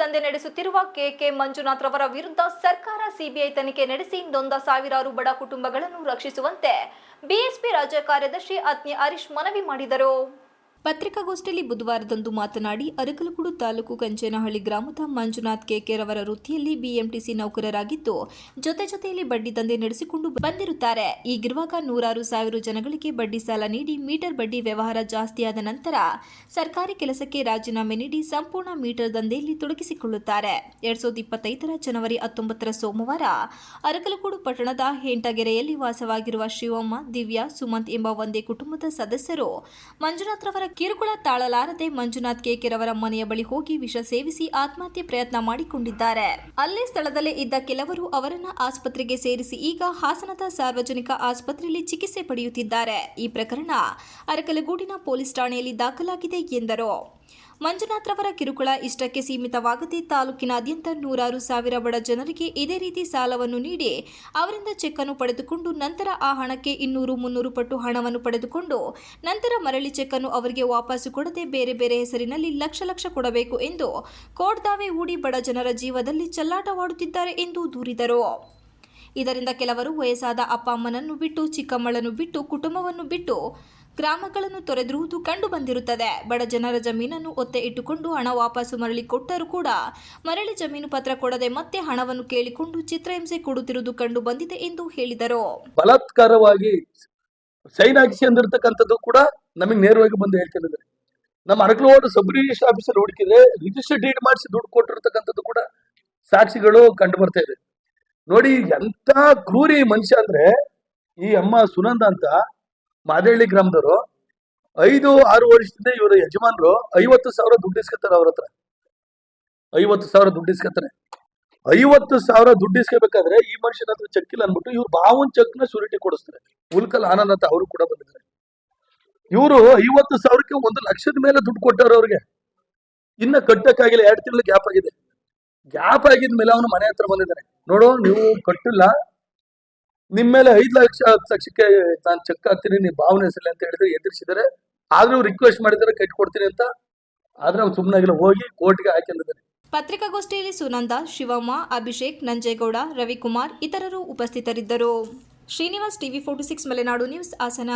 ದಂಧೆ ನಡೆಸುತ್ತಿರುವ ಕೆಕೆ ಮಂಜುನಾಥ್ ರವರ ವಿರುದ್ಧ ಸರ್ಕಾರ ಸಿಬಿಐ ತನಿಖೆ ನಡೆಸಿ ನೊಂದ ಸಾವಿರಾರು ಬಡ ಕುಟುಂಬಗಳನ್ನು ರಕ್ಷಿಸುವಂತೆ ಬಿಎಸ್ಪಿ ರಾಜ್ಯ ಕಾರ್ಯದರ್ಶಿ ಅತ್ನಿ ಹರೀಶ್ ಮನವಿ ಮಾಡಿದರು. ಪತ್ರಿಕಾಗೋಷ್ಠಿಯಲ್ಲಿ ಬುಧವಾರದಂದು ಮಾತನಾಡಿ ಅರಕಲಗೂಡು ತಾಲೂಕು ಕಂಚೇನಹಳ್ಳಿ ಗ್ರಾಮದ ಮಂಜುನಾಥ್ ಕೆಕೆರ್ ರವರ ವೃತ್ತಿಯಲ್ಲಿ ಬಿಎಂಟಿಸಿ ನೌಕರರಾಗಿದ್ದು, ಜೊತೆ ಜೊತೆಯಲ್ಲಿ ಬಡ್ಡಿ ದಂಧೆ ನಡೆಸಿಕೊಂಡು ಬಂದಿರುತ್ತಾರೆ. ಈಗಿರುವಾಗ ನೂರಾರು ಸಾವಿರ ಜನಗಳಿಗೆ ಬಡ್ಡಿ ಸಾಲ ನೀಡಿ ಮೀಟರ್ ಬಡ್ಡಿ ವ್ಯವಹಾರ ಜಾಸ್ತಿಯಾದ ನಂತರ ಸರ್ಕಾರಿ ಕೆಲಸಕ್ಕೆ ರಾಜೀನಾಮೆ ನೀಡಿ ಸಂಪೂರ್ಣ ಮೀಟರ್ ದಂಧೆಯಲ್ಲಿ ತೊಡಗಿಸಿಕೊಳ್ಳುತ್ತಾರೆ. ಎರಡ್ ಸಾವಿರದ ಇಪ್ಪತ್ತೈದರ ಜನವರಿ ಹತ್ತೊಂಬತ್ತರ ಸೋಮವಾರ ಅರಕಲಗೂಡು ಪಟ್ಟಣದ ಹೆಂಟಗೆರೆಯಲ್ಲಿ ವಾಸವಾಗಿರುವ ಶಿವಮ್ಮ, ದಿವ್ಯಾ, ಸುಮಂತ್ ಎಂಬ ಒಂದೇ ಕುಟುಂಬದ ಸದಸ್ಯರು ಮಂಜುನಾಥ್ ರವರ ಕಿರುಕುಳ ತಾಳಲಾರದೆ ಮಂಜುನಾಥ್ ಕೇಕೆರವರ ಮನೆಯ ಬಳಿ ಹೋಗಿ ವಿಷ ಸೇವಿಸಿ ಆತ್ಮಹತ್ಯೆ ಪ್ರಯತ್ನ ಮಾಡಿಕೊಂಡಿದ್ದಾರೆ. ಅಲ್ಲೇ ಸ್ಥಳದಲ್ಲೇ ಇದ್ದ ಕೆಲವರು ಅವರನ್ನ ಆಸ್ಪತ್ರೆಗೆ ಸೇರಿಸಿ ಈಗ ಹಾಸನದ ಸಾರ್ವಜನಿಕ ಆಸ್ಪತ್ರೆಯಲ್ಲಿ ಚಿಕಿತ್ಸೆ ಪಡೆಯುತ್ತಿದ್ದಾರೆ. ಈ ಪ್ರಕರಣ ಅರಕಲಗೂಡಿನ ಪೊಲೀಸ್ ಠಾಣೆಯಲ್ಲಿ ದಾಖಲಾಗಿದೆ ಎಂದರು. ಮಂಜುನಾಥ್ ರವರ ಕಿರುಕುಳ ಇಷ್ಟಕ್ಕೆ ಸೀಮಿತವಾಗದೆ ತಾಲೂಕಿನಾದ್ಯಂತ ನೂರಾರು ಸಾವಿರ ಬಡ ಜನರಿಗೆ ಇದೇ ರೀತಿ ಸಾಲವನ್ನು ನೀಡಿ ಅವರಿಂದ ಚೆಕ್ ಅನ್ನು ಪಡೆದುಕೊಂಡು ನಂತರ ಆ ಹಣಕ್ಕೆ ಇನ್ನೂರು ಮುನ್ನೂರು ಪಟ್ಟು ಹಣವನ್ನು ಪಡೆದುಕೊಂಡು ನಂತರ ಮರಳಿ ಚೆಕ್ ಅನ್ನು ಅವರಿಗೆ ವಾಪಸ್ಸು ಕೊಡದೆ ಬೇರೆ ಬೇರೆ ಹೆಸರಿನಲ್ಲಿ ಲಕ್ಷ ಲಕ್ಷ ಕೊಡಬೇಕು ಎಂದು ಕೋರ್ಟ್ ದಾವೆ ಹೂಡಿ ಬಡ ಜನರ ಜೀವದಲ್ಲಿ ಚಲ್ಲಾಟವಾಡುತ್ತಿದ್ದಾರೆ ಎಂದು ದೂರಿದರು. ಇದರಿಂದ ಕೆಲವರು ವಯಸ್ಸಾದ ಅಪ್ಪ ಅಮ್ಮನನ್ನು ಬಿಟ್ಟು, ಚಿಕ್ಕಮ್ಮಳನ್ನು ಬಿಟ್ಟು, ಕುಟುಂಬವನ್ನು ಬಿಟ್ಟು ಗ್ರಾಮಗಳನ್ನು ತೊರೆದಿರುವುದು ಕಂಡು ಬಂದಿರುತ್ತದೆ. ಬಡ ಜನರ ಜಮೀನನ್ನು ಒತ್ತೆ ಇಟ್ಟುಕೊಂಡು ಹಣ ವಾಪಸ್ಸು ಮರಳಿ ಕೊಟ್ಟರೂ ಕೂಡ ಮರಳಿ ಜಮೀನು ಪತ್ರ ಕೊಡದೆ ಮತ್ತೆ ಹಣವನ್ನು ಕೇಳಿಕೊಂಡು ಚಿತ್ರಹಿಂಸೆ ಕೊಡುತ್ತಿರುವುದು ಕಂಡು ಬಂದಿದೆ ಎಂದು ಹೇಳಿದರು. ಬಲಾತ್ಕಾರವಾಗಿ ಸೈನ್ ಹಾಕಿಸಿ ಅಂದಿರತಕ್ಕಂಥದ್ದು ಕೂಡ ನಮಗೆ ನೇರವಾಗಿ ಬಂದು ಹೇಳ್ತಿದ್ದಾರೆ ನಮ್ಮ ಅರಕಲವಾಡ ಸಬ್ ರಿಜಿಸ್ಟರ್ ಆಫೀಸರ್ ಹುಡುಕಿದ್ರೆ ರಿಜಿಸ್ಟರ್ ಡೀಡ್ ಮಾಡಿಸಿ ದುಡ್ಡು ಕೊಟ್ಟಿರ್ತಕ್ಕಂಥದ್ದು ಕೂಡ ಸಾಕ್ಷಿಗಳು ಕಂಡು ಬರ್ತಾ ಇದೆ. ನೋಡಿ, ಎಂತ ಕ್ರೂರಿ ಮನುಷ್ಯ ಅಂದ್ರೆ ಈ ಅಮ್ಮ ಸುನಂದ ಅಂತ ಮಾದೇಹಳ್ಳಿ ಗ್ರಾಮದವರು. ಐದು, ಆರು ವರ್ಷದಿಂದ ಇವರ ಯಜಮಾನರು. ಐವತ್ತು ಸಾವಿರ ದುಡ್ಡು ಇಸ್ಕೊತಾರೆ ಅವ್ರ ಹತ್ರ. ಐವತ್ತು ಸಾವಿರ ದುಡ್ಡು ಐವತ್ತು ಸಾವಿರ ದುಡ್ಡು ಇಸ್ಕೋಬೇಕಾದ್ರೆ ಈ ಮನುಷ್ಯನ ಹತ್ರ ಚೆಕ್ ಇಲ್ಲ ಅನ್ಬಿಟ್ಟು ಇವ್ರು ಬಾವನ್ ಚೆಕ್ನ ಶೂರಿಟಿ ಕೊಡಿಸ್ತಾರೆ. ಉಲ್ಕಲ್ ಆನಂದ್ ಅಂತ ಅವರು ಕೂಡ ಬಂದಿದ್ದಾರೆ. ಇವರು ಐವತ್ತು ಸಾವಿರಕ್ಕೆ ಒಂದು ಲಕ್ಷದ ಮೇಲೆ ದುಡ್ಡು ಕೊಟ್ಟಾರ ಅವ್ರಿಗೆ. ಇನ್ನ ಕಟ್ಟಕ್ಕಾಗಿಲ್ಲ, ಎರಡು ತಿಂಗಳು ಗ್ಯಾಪ್ ಆಗಿದೆ. ಗ್ಯಾಪ್ ಆಗಿದ್ಮೇಲೆ ಅವನು ಮನೆ ಹತ್ರ ಬಂದಿದ್ದಾನೆ. ನೋಡು, ನೀವು ಕಟ್ಟಿಲ್ಲ. ನಿಮ್ ಮೇಲೆ ಐದು ಲಕ್ಷ ಲಕ್ಷಕ್ಕೆ ನಾನು ಚೆಕ್ ಹಾಕ್ತೀನಿ, ನೀವು ಭಾವನೆ ಹೆಸರಲ್ಲಿ ಅಂತ ಹೇಳಿದ್ರೆ ಎದುರಿಸಿದರೆ ಆದ್ರೂ ರಿಕ್ವೆಸ್ಟ್ ಮಾಡಿದ್ರೆ ಕಟ್ಟಿ ಕೊಡ್ತೀನಿ ಅಂತ. ಆದ್ರೆ ಅವ್ನು ಸುಮ್ಮನಾಗಿಲ್ಲ ಹೋಗಿ ಕೋರ್ಟ್ಗೆ ಹಾಕಿದ್ದಾರೆ ಪತ್ರಿಕಾಗೋಷ್ಠಿಯಲ್ಲಿ ಸುನಂದ, ಶಿವಮ್ಮ, ಅಭಿಷೇಕ್, ನಂಜೇಗೌಡ, ರವಿಕುಮಾರ್, ಇತರರು ಉಪಸ್ಥಿತರಿದ್ದರು. Srinivas TV forty six, Malenadu news, Hassan.